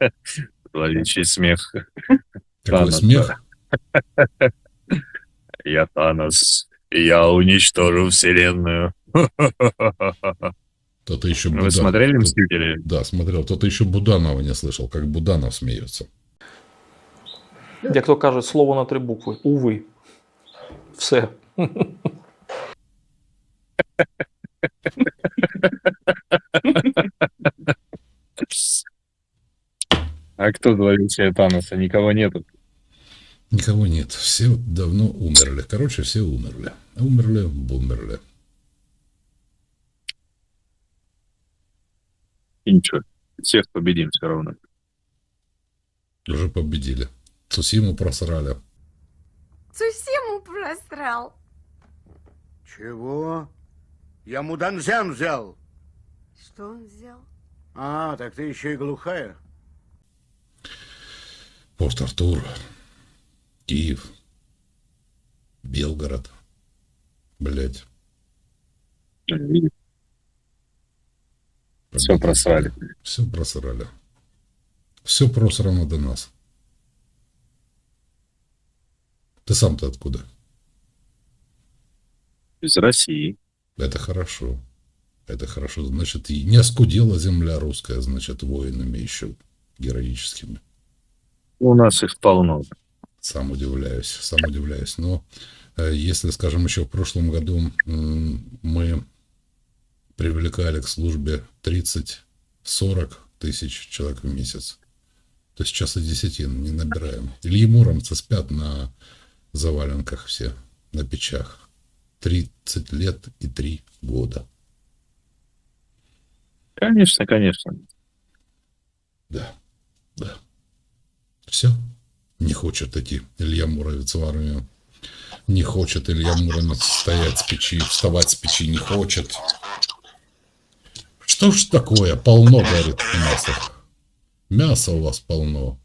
Зловещий смех. Какой Танос, смех. Я Танос. Я уничтожу вселенную. То-то еще Вы Будан- смотрели «Мстители»? Да, смотрел. То-то еще Буданова не слышал, как Буданов смеется. Як то кажуть, слово на три букви. Уви. Все. А кто зловещий Таноса? Никого нету. Никого нет. Все давно умерли. Короче, все умерли. Умерли, бумерли. И ничего. Всех победим все равно. Уже победили. Цусиму просрали. Цусиму просрал. Чего? Я Муданзян взял. Что он взял? А, так ты еще и глухая. Порт Артур. Киев. Белгород. Блять. Все просрали. Все просрали. Все просрано до нас. Ты сам-то откуда? Из России. Это хорошо. Это хорошо. Значит, и не оскудела земля русская, значит, воинами еще героическими. У нас их полно. Сам удивляюсь, сам удивляюсь. Но э, если, скажем, еще в прошлом году мы привлекали к службе 30-40 тысяч человек в месяц, то сейчас и десятин не набираем. Ильи Муромцы спят на заваленках все, на печах. 30 лет и 3 года. Конечно, конечно. Да, да. Все. Не хочет идти Илья Муромец в армию. Не хочет Илья Муромец стоять с печи, вставать с печи не хочет. Что ж такое? Полно, говорит, мяса. Мяса у вас полно.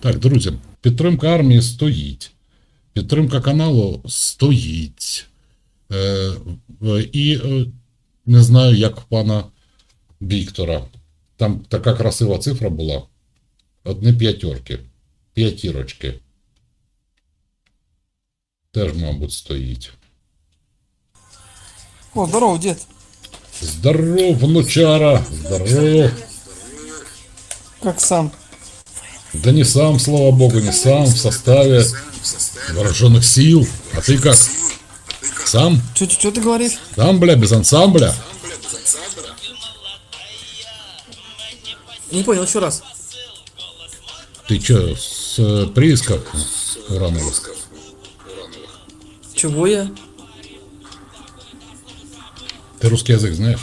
Так, друзі, підтримка армії стоїть. Підтримка каналу стоїть. Е, в- і е, не знаю, як в пана Віктора. Там така красива цифра була. Одні п'ятерки. П'ятірочки. Теж, мабуть, стоїть. О, здорово, дед. Здоров, внучара! Здоров! Как сам? Да не сам, слава богу, не сам, в составе вооруженных сил. А ты как? Сам? Что ты говоришь? Сам, бля, без ансамбля? Не понял, еще раз. Ты чё, с э, приисков урановых? Чего я? Ты русский язык знаешь?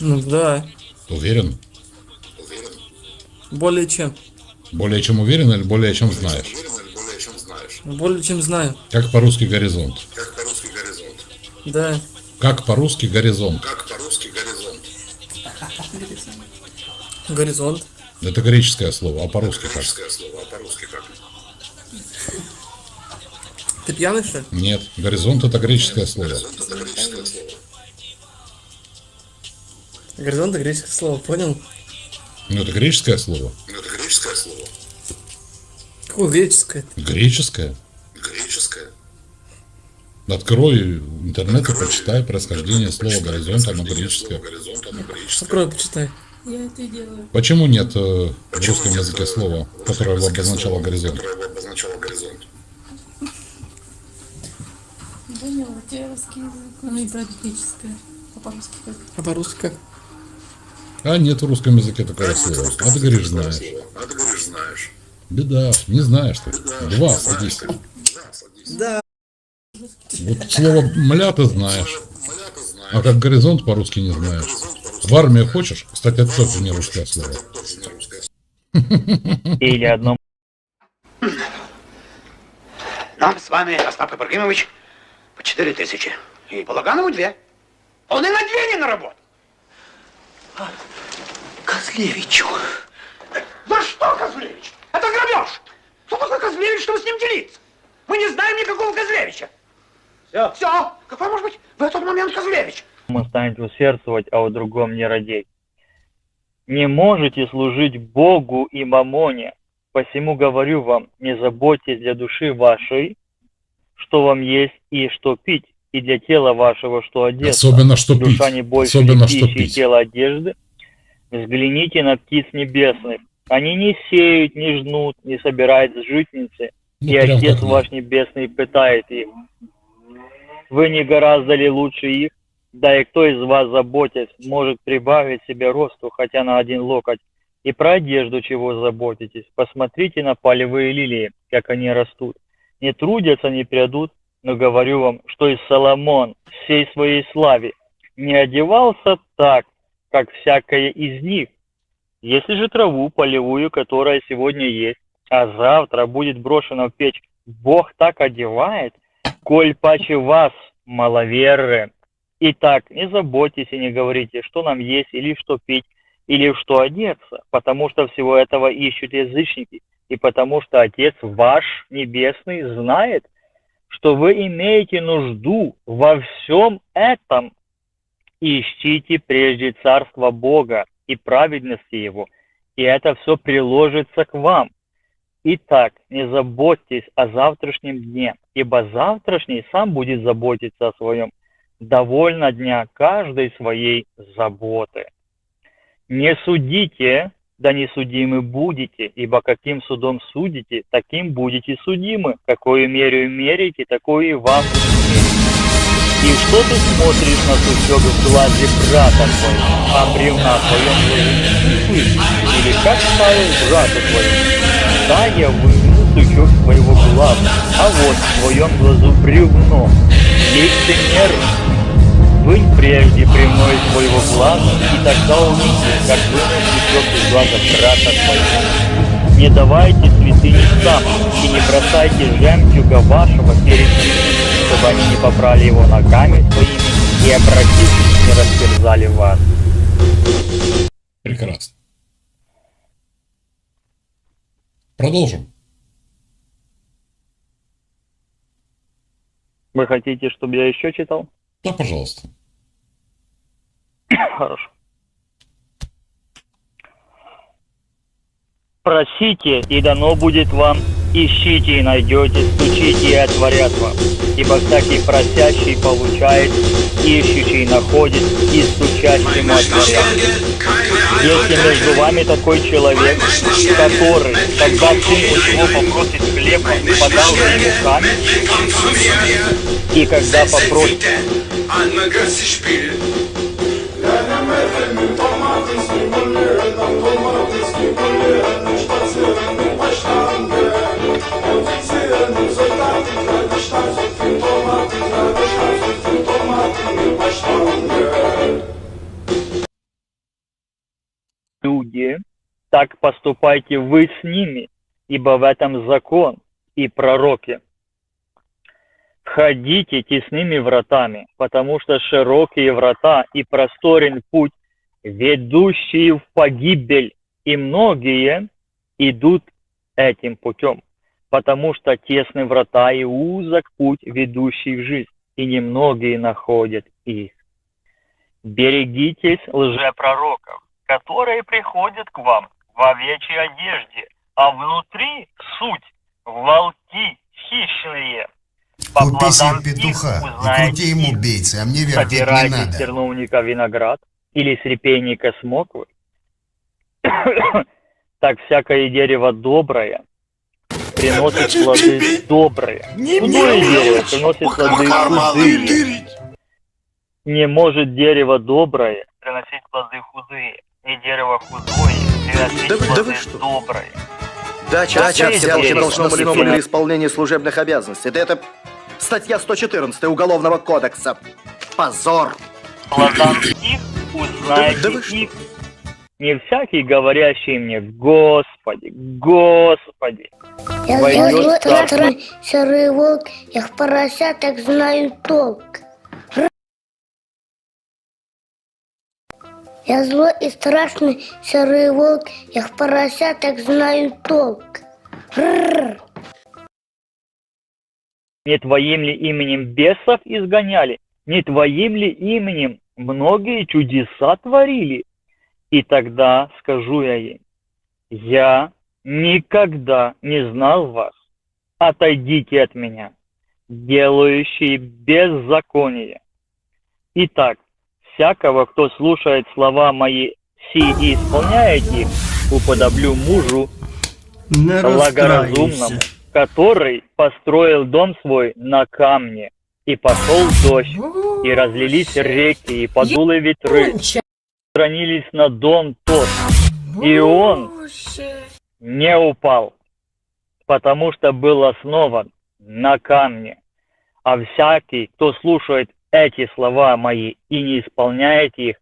Ну да, Уверен? более чем. Более чем уверен или более чем знаешь? Более чем знаю. Как по-русски горизонт? Да. Как по-русски горизонт? Горизонт. Это греческое слово, а по-русски как? Ты пьяный, что ли? Нет, горизонт это греческое слово. Горизонт это греческое слово, понял? Ну это греческое слово. Какое греческое? Греческое? Открой интернет и прочитай происхождение слова горизонт, оно греческое. Открой, почитай. Я это делаю. Почему нет э, в русском языке слова, которое бы обозначало горизонт? Понял, у тебя русский язык. Ну и практическое. А по-русски как? А по-русски как? А нет в русском языке такого слова. А ты говоришь, знаешь. Беда, не знаешь ты. Два, садись. Да. Вот слово «мля» ты знаешь. А как горизонт по-русски не знаешь. В армию хочешь? Кстати, это тоже не русское слово. Или одно Нам с вами, Остап Ибрагимович, по четыре тысячи. И Балаганову две. Он и на две не наработал. А, Козлевичу. За что Козлевич? Это грабеж. Что такое Козлевич, чтобы с ним делиться? Мы не знаем никакого Козлевича. Все. Все. Какой может быть в этот момент Козлевич? Мы станете усердствовать, а о другом не родей. Не можете служить Богу и мамоне, посему говорю вам, не заботьтесь для души вашей, что вам есть и что пить, и для тела вашего, что одеться. Особенно что пить. Душа не больше Особенно ли что пищи и пить. тело одежды. Взгляните на птиц небесных. Они не сеют, не жнут, не собирают с житницы, Ну, и Отец ваш Небесный питает их. Вы не гораздо ли лучше их? Да и кто из вас, заботясь, может прибавить себе росту хотя на один локоть? И про одежду чего заботитесь? Посмотрите на полевые лилии, как они растут. Не трудятся, не прядут, но говорю вам, что и Соломон всей своей славе не одевался так, как всякое из них. Если же траву полевую, которая сегодня есть, а завтра будет брошена в печь, Бог так одевает, коль паче вас, маловеры. Итак, не заботьтесь и не говорите, что нам есть или что пить, или что одеться, потому что всего этого ищут язычники, и потому что Отец ваш Небесный знает, что вы имеете нужду во всем этом. Ищите прежде Царство Бога и праведности Его, и это все приложится к вам. Итак, не заботьтесь о завтрашнем дне, ибо завтрашний сам будет заботиться о своем. Довольно дня каждой своей заботы. Не судите, да не судимы будете, ибо каким судом судите, таким будете судимы. Какую мерю мерите, такую и вам. И что ты смотришь на сучок в глазе брата твоего, а бревна в твоем глазе не слышишь? Или как ставил брата твоему? Да, я выну сучок своего глаза, а вот в твоем глазу бревно. Лицемер, вынь прежде бревно из твоего глаза, и тогда увидишь, как вынул сучок из глаза брата твоего. Не давайте святыни сам, и не бросайте жемчуга вашего перед ними, чтобы они не попрали его ногами своими, и обратившись не растерзали вас. Прекрасно. Продолжим. Вы хотите, чтобы я еще читал? Да, пожалуйста. Хорошо. Просите, и дано будет вам, ищите и найдете, стучите и отворят вам. Ибо всякий просящий получает, ищущий находит, и стучащему отворят. Если между вами такой человек, который, когда сын у него попросит хлеба, подал бы ему камень, и когда попросит люди, так поступайте вы с ними, ибо в этом закон и пророки. Входите тесными вратами, потому что широкие врата и просторен путь, ведущие в погибель, и многие идут этим путем, потому что тесны врата и узок путь, ведущий в жизнь, и немногие находят их. Берегитесь лжепророков, которые приходят к вам в овечьей одежде, а внутри суть волки хищные. По Купи петуха и крути ему бейцы, а мне вертеть не надо. терновника виноград или с репейника смоквы. так всякое дерево доброе приносит плоды добрые. Худое дерево приносит плоды худые. Не может дерево доброе приносить плоды худые, и дерево худое приносить Да вы- да плоды вы что? добрые. Дача, Дача взятки должностным или исполнение служебных обязанностей. Да это статья 114 Уголовного кодекса. Позор! плодам их узнаете Да да вы что? Их. Не всякий, говорящий мне, Господи, Господи, Я Войдет страшный серый волк, я в поросяток знаю толк. Я злой и страшный серый волк, я в поросяток знаю толк. Рррр. Не твоим ли именем бесов изгоняли? Не твоим ли именем многие чудеса творили? И тогда скажу я им, я никогда не знал вас. Отойдите от меня, делающие беззаконие. Итак, всякого, кто слушает слова мои си и исполняет их, уподоблю мужу Не благоразумному, который построил дом свой на камне, и пошел дождь, и разлились реки, и подулы ветры, хранились на дом тот, и он не упал, потому что был основан на камне. А всякий, кто слушает эти слова мои и не исполняет их,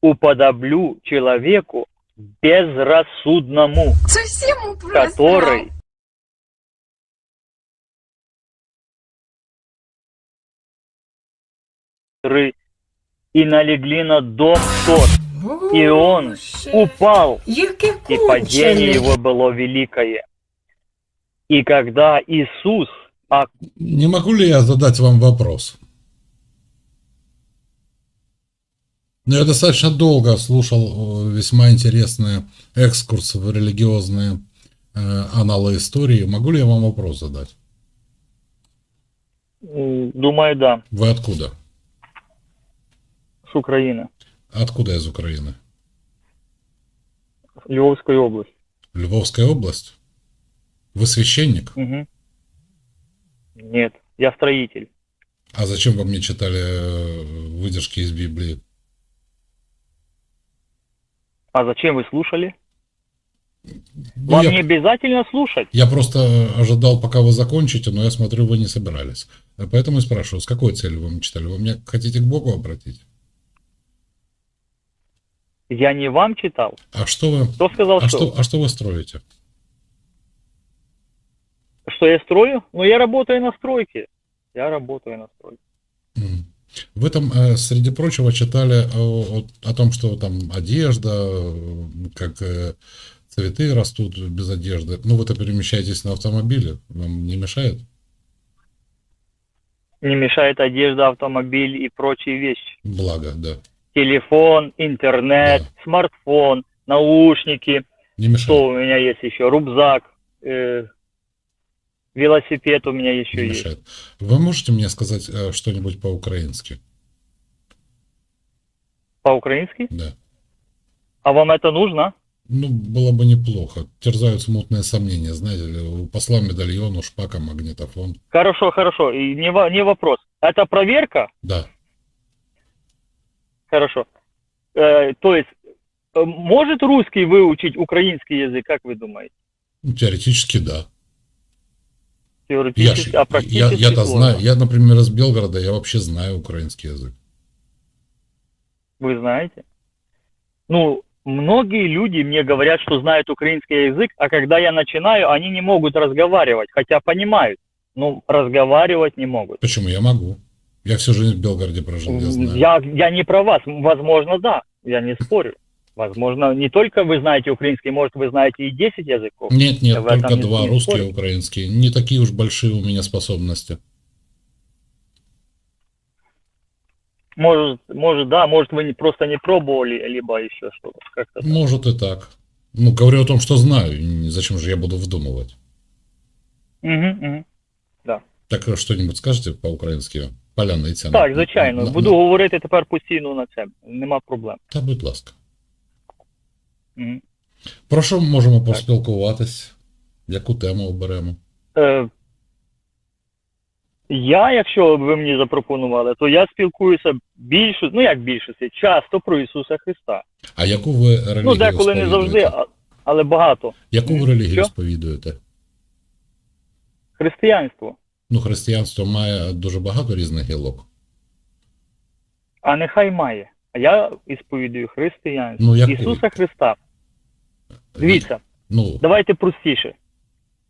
уподоблю человеку безрассудному, Совсем который ры- и налегли на дом тот, и он упал, и падение его было великое. И когда Иисус Не могу ли я задать вам вопрос? Ну, я достаточно долго слушал э, весьма интересные экскурсы в религиозные э, аналы истории. Могу ли я вам вопрос задать? думаю, да, Вы откуда? с Украины, Откуда из Украины? Львовская область. Львовская область? Вы священник? Мгм. Нет, я строитель. А зачем вы мне читали э, выдержки из Библии? А зачем вы слушали? Ну, Вам я, не обязательно слушать. я просто ожидал, пока вы закончите, но я смотрю, вы не собирались. Поэтому и спрашиваю, с какой целью вы мне читали? Вы меня хотите к Богу обратить? Я не вам читал. А что вы, Кто сказал, а что, что, а что вы строите? что я строю? Ну, я работаю на стройке. Я работаю на стройке. М. Вы там, э, среди прочего, читали о, о- о том, что там одежда, как э, цветы растут без одежды. Ну, вы-то перемещаетесь на автомобиле, вам не мешает? Не мешает одежда, автомобиль и прочие вещи. Благо, да. Телефон, интернет, Да. смартфон, наушники. Не мешает. Что у меня есть еще? Рюкзак, э, велосипед у меня еще Не есть. мешает. Вы можете мне сказать э, что-нибудь по-украински? По-украински? Да. А вам это нужно? Ну, было бы неплохо. Терзают смутные сомнения, знаете, у посла медальон, у шпака магнитофон. Хорошо, хорошо. И не, не вопрос. Это проверка? Да. Хорошо. Э, то есть, э, может русский выучить украинский язык, как вы думаете? Ну, теоретически, да. Я, Теоретически, ж- а я, практически я-то сложно. знаю. Я, например, из Белгорода, я вообще знаю украинский язык. Вы знаете? Ну, многие люди мне говорят, что знают украинский язык, а когда я начинаю, они не могут разговаривать, хотя понимают, но разговаривать не могут. Почему? Я могу. Я всю жизнь в Белгороде прожил, я знаю. Я, я не про вас. Возможно, да. Я не спорю. Возможно, не только вы знаете украинский, может, вы знаете и 10 языков. Нет, нет, в только два, не русский и украинский. Не такие уж большие у меня способности. Может, может, да, может, вы не, просто не пробовали, либо еще что-то. Как-то. так. Может и так. Ну, говорю о том, что знаю. Зачем же я буду выдумывать? Мгм, мгм. Так э, что-нибудь скажете по-українськи? Паляниця. Так, звичайно. На- Буду на- говорити тепер постійно на це. Нема проблем. Та, будь ласка. Мгм. Про що можемо поспілкуватись? Яку тему оберемо? Е, я, якщо ви мені запропонували, то я спілкуюся більше, ну як більшості, часто про Ісуса Христа. А яку ви релігію Ну, деколи не завжди, але багато. Яку ви релігію Що? сповідуєте? Християнство. Ну, християнство має дуже багато різних гілок. А нехай має. А я ісповідую християнство. Ну, яку? Ісуса Христа. Дивіться, Ну, давайте простіше.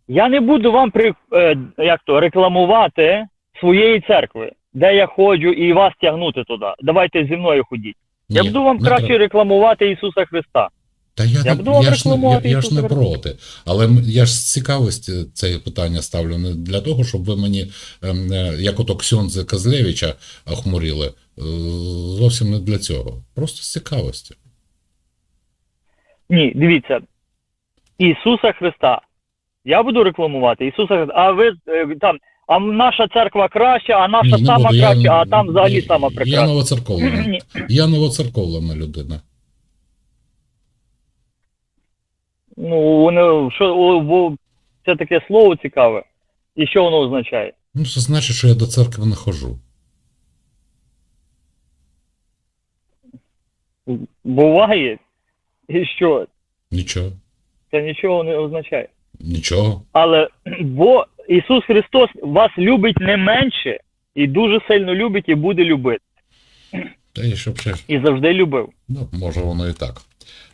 Я не буду вам при, е, як то, рекламувати своєї церкви, де я ходжу і вас тягнути туди. Давайте зі мною ходіть. Я буду вам краще треба. рекламувати Ісуса Христа. Та я, Я буду я, ж, я, я ж не проти. Але я ж з цікавості це питання ставлю не для того, щоб ви мені, ем, е, як ото Ксьонзи Козлевича охмурили. Е, Зовсім не для цього. Просто з цікавості. Ні, дивіться. Ісуса Христа. Я буду рекламувати Ісуса Христа, а ви е, там, а наша церква краща, а наша Ні, сама буду. Я- краща, а там взагалі я- сама Я прекрасна. новоцерковлена. Я новоцерковлена людина. Ну, воно, що, о, бо це таке слово цікаве. І що воно означає? Ну, це значить, що я до церкви не хожу. Буває, і що? Нічого. Це нічого не означає. Нічого. Але бо Ісус Христос вас любить не менше і дуже сильно любить і буде любити. Та я щоб ще. І завжди любив. Ну, може воно і так.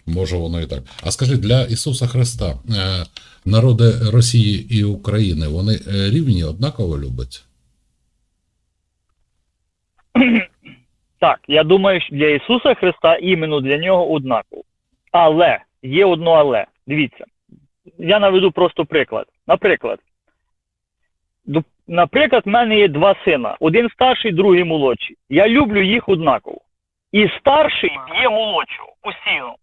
Може воно і так. А скажи, для Ісуса Христа е, народи Росії і України вони е, рівні, однаково люблять? Так, я думаю, що для Ісуса Христа іменно для нього однаково. Але є одно але. Дивіться, я наведу просто приклад. Наприклад, наприклад, в мене є два сина: один старший, другий молодший. Я люблю їх однаково. І старший б'є молодшого постійно.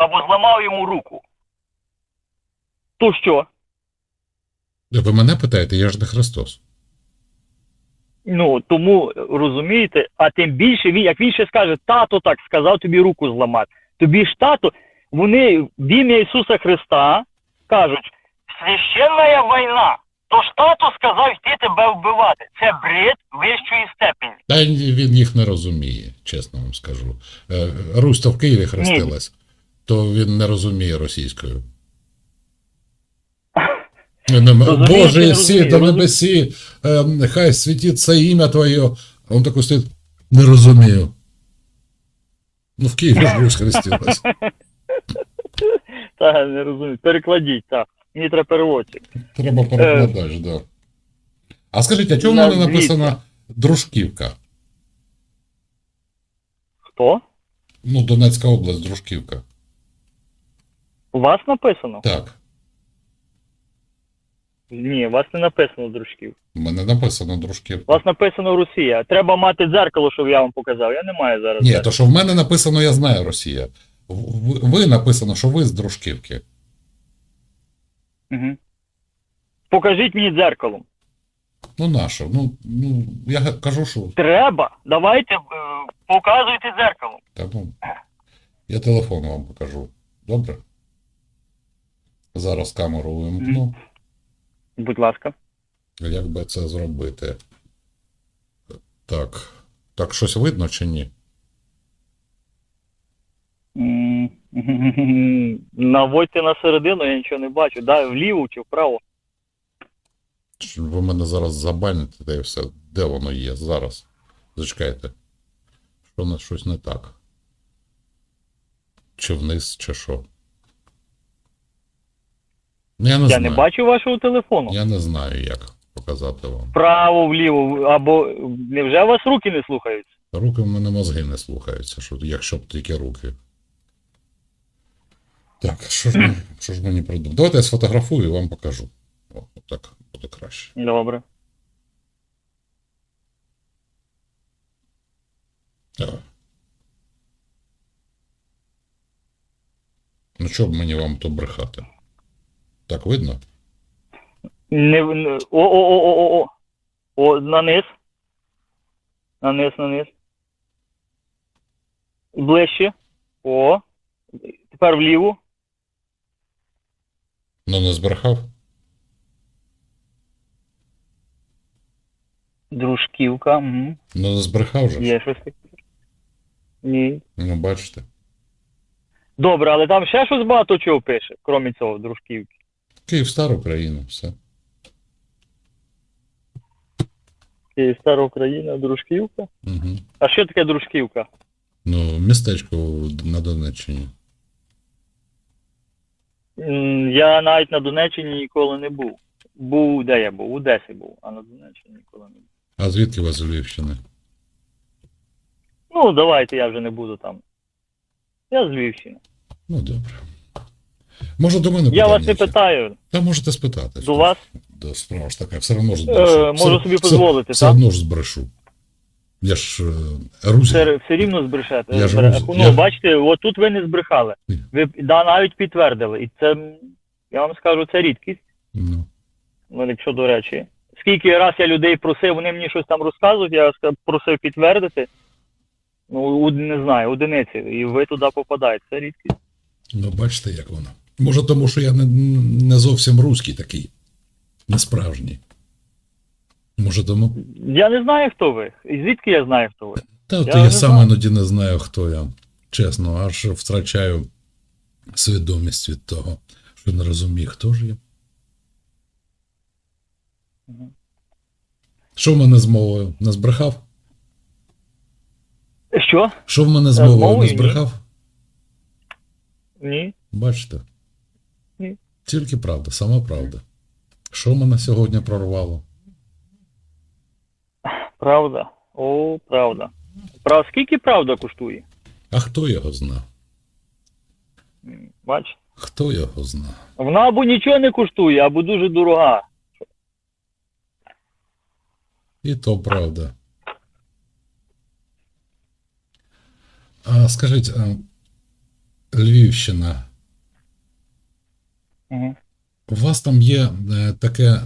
Або зламав йому руку. То що? Ви мене питаєте, я ж не Христос. Ну тому розумієте, а тим більше він, як він ще скаже, тато так сказав тобі руку зламати. Тобі ж тато, вони в ім'я Ісуса Христа кажуть, священна війна. То ж тато сказав йти тебе вбивати. Це бред вищої степені. Та він їх не розуміє, чесно вам скажу. Е, Русь то в Києві хрестилась, то він не розуміє російською. Боже, сі до небесі, нехай світиться ім'я Твоє. А він такий стоїть, не розумію. Ну, в Києві ж Русь хрестилась. Та не розумію. Перекладіть, так. Мені треба переводчик. Треба перекладач, так. Да. А скажіть, а чому в мене написано Дружківка? Хто? Ну, Донецька область, Дружківка. У вас написано? Так. Ні, у вас не написано дружків. У мене написано дружків. У вас написано Росія. Треба мати дзеркало, щоб я вам показав. Я не маю зараз. Ні, то що в мене написано, я знаю Росія. Ви, ви написано, що ви з Дружківки. Угу. Покажіть мені дзеркалом. Ну, наше. Ну, ну, я га- кажу, що. Треба. Давайте е, показуйте дзеркалом. Та, ну, я телефон вам покажу. Добре? Зараз камеру вимкну. Будь ласка. Як би це зробити? Так. Так, щось видно чи ні? Наводьте на середину, я нічого не бачу. Да, вліво чи вправо. Чи Ви мене зараз забаните, та і все. Де воно є? Зараз. Зачекайте. Що на щось не так? Чи вниз, чи що? Ну, я не я знаю. не бачу вашого телефону. Я не знаю, як показати вам. Вправо, вліво, або невже у вас руки не слухаються? Руки в мене мозги не слухаються, що, якщо б тільки руки. Так, що ж, мені- що ж мені придумати? Давайте я сфотографую і вам покажу. О, так буде краще. Добре. Так. Ну, що б мені вам то брехати? Так видно? Не, не, о, о, о, о, о, о. О, на низ. На низ, на низ. Ближче. О. Тепер вліво. Ну, не збрехав? Дружківка. Угу. Ну, не збрехав же. Є щось таке. Ні. Ну, бачите. Добре, але там ще щось багато чого пише, крім цього, дружківки. Київ стар Україна, все. Київ, Стара Україна, дружківка. Угу. А що таке дружківка? Ну, містечко на Донеччині. М, Я навіть на Донеччині ніколи не був. Був, де я був? У Одесі був, а на Донеччині ніколи не був. А звідки у вас з Львівщини? Ну, давайте я вже не буду там. Я з Львівщини. Ну, добре. Може до мене Я вас не питаю. Та можете спитати. До вас? Да, справа ж така, все одно ж збрешу. Е, можу собі дозволити, Все так? одно ж збрешу. Я ж е. Все, все рівно збрешете. Я ж Збере- роз- Ну, я- бачите, от тут ви не збрехали. Ні. Ви да, навіть підтвердили. І це, м, я вам скажу, це рідкість. Ну, Ну, якщо до речі. Скільки раз я людей просив, вони мені щось там розказують, я ска- просив підтвердити. Ну, у- не знаю, одиниці. І ви туди попадаєте. Це рідкість. ну, бачите, як воно. Може, тому що я не, не зовсім руський такий. Не справжній. Може, тому. Я не знаю, хто ви. І звідки я знаю, хто ви? Та от Я я, сам знаю. іноді не знаю, хто я. Чесно, аж втрачаю свідомість від того, що не розумію, хто ж я. Що в мене з мовою? Не збрехав? Що? Що в мене з мовою не збрехав? Ні. Бачите? Ні. Тільки правда, сама правда. Що мене сьогодні прорвало? Правда. О, правда. Прав... Скільки правда коштує? А хто його зна? М, Бачите? Хто його зна? Вона або нічого не коштує, або дуже дорога. І то правда. А скажіть, а, Львівщина, Угу. у вас там є е, таке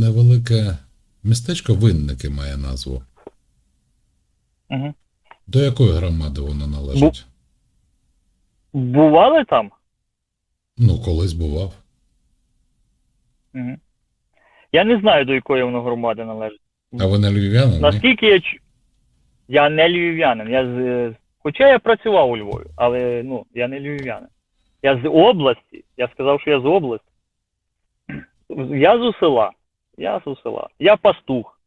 невелике містечко Винники має назву. Угу. До якої громади воно належить? Бували там? Ну, колись бував. Угу. Я не знаю, до якої воно громади належить. А ви не львів'янин? Наскільки я. Я не львів'янин. Я з... е, Хоча я працював у Львові, але ну, я не львів'янин. Я з області. Я сказав, що я з області. Я з села. Я з села. Я пастух.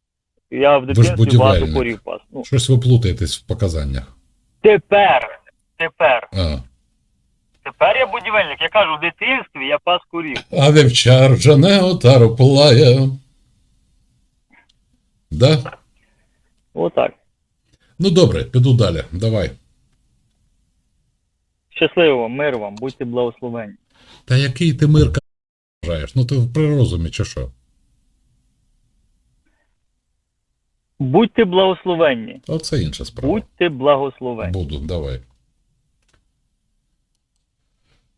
Я в дитинстві багато корів пас. Ну, Щось ви плутаєтесь в показаннях. тепер, тепер, А, тепер я будівельник. Я кажу, в дитинстві я пас корів. а вівчар жене отару пилає. Да? Отак. Ну добре, піду далі. Давай. Щасливо мир вам, будьте благословені. Та який ти мир вважаєш? Ну ти при розумі чи що? Будьте благословенні. Оце інша справа. Будьте благословенні. Буду, давай.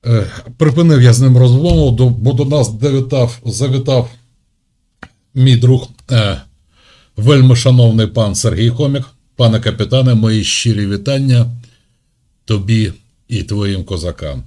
Е, припинив я з ним розмову, до- бо до нас завітав, завітав мій друг, е, вельми шановний пан Сергій Комік. Пане капітане, мої щирі вітання тобі і твоїм козакам.